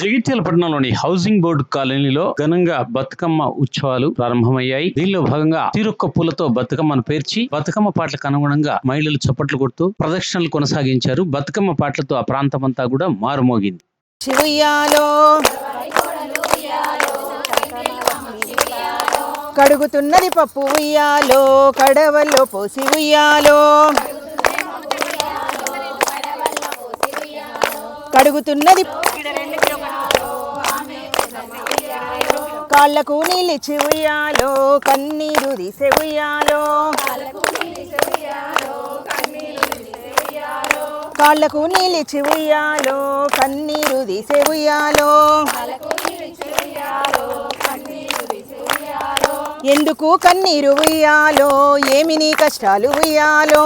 జగిత్యాల పట్టణంలోని housing board కాలనీలో ఘనంగా బతుకమ్మ ఉత్సవాలు ప్రారంభమయ్యాయి. దీనిలో భాగంగా తీరొక్క పూలతో బతుకమ్మను పేర్చి బతుకమ్మ పాటలకు అనుగుణంగా మహిళలు చప్పట్లు కొడుతూ ప్రదక్షిణలు కొనసాగించారు. బతుకమ్మ పాటలతో ఆ ప్రాంతమంతా కూడా మారుమోగింది. కడుగుతున్నది పప్పు ఉయ్యాలో కడవల్లో పోసి ఉయ్యాలో. కడుగుతున్నది కాళ్ళకు నిలిచి ఉయ్యాలో కన్నీరు దిశ ఉయ్యాలో. కాళ్ళకు నిలిచి ఉయ్యాలో కన్నీరు దిశ ఉయ్యాలో. ఎందుకు కన్నీరు ఉయ్యాలో? ఏమి నీ కష్టాలు ఉయ్యాలో?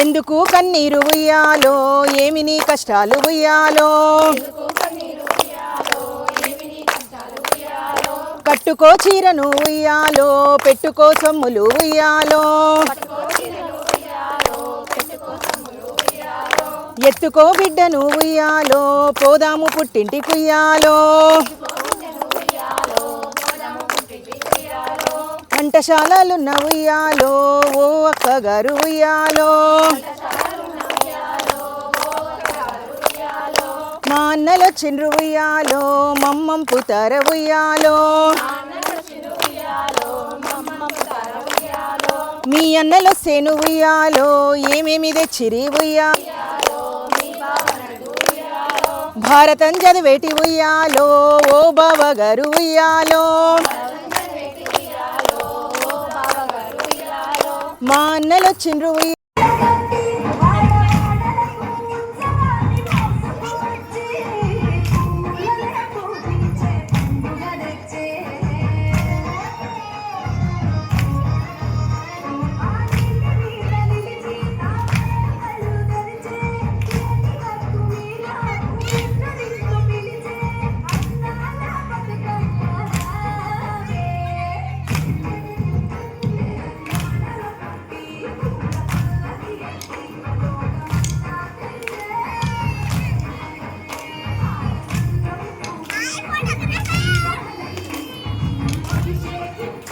ఎందుకు కన్నీరు ఉయ్యాలో? ఏమి నీ కష్టాలు ఉయ్యాలో? కట్టుకో చీరను ఉయ్యాలో పెట్టుకో సొమ్ములు ఉయ్యాలో. ఎత్తుకో బిడ్డను ఉయ్యాలో పోదాము పుట్టింటి కుయ్యాలో వంటశాలలున్న ఉయ్యాలో ఓ అక్కగారు ఉయ్యాలో. మా అన్నలు చిండ్రు ఉయ్యాలో మమ్మం పుతర ఉయ్యాలో. మీ అన్నలో సేను ఉయ్యాలో ఏమేమి తెచ్చిరి ఉయ్యా? భారతం చదివేటి ఉయ్యాలో ఓ బావగారు ఉయ్యాలో. మా అన్నలు వచ్చిండ్రు Thank you.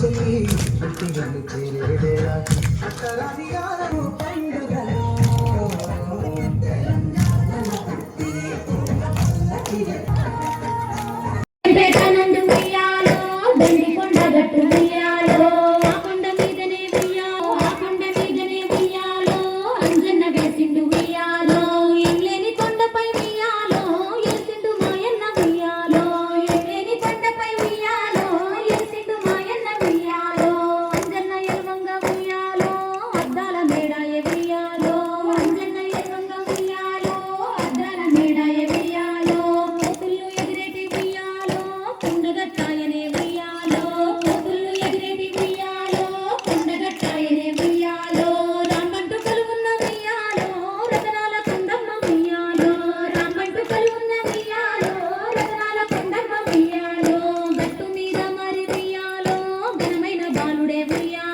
చెయ్యి ఇంటి నన్ను చేరేదేరా Bye.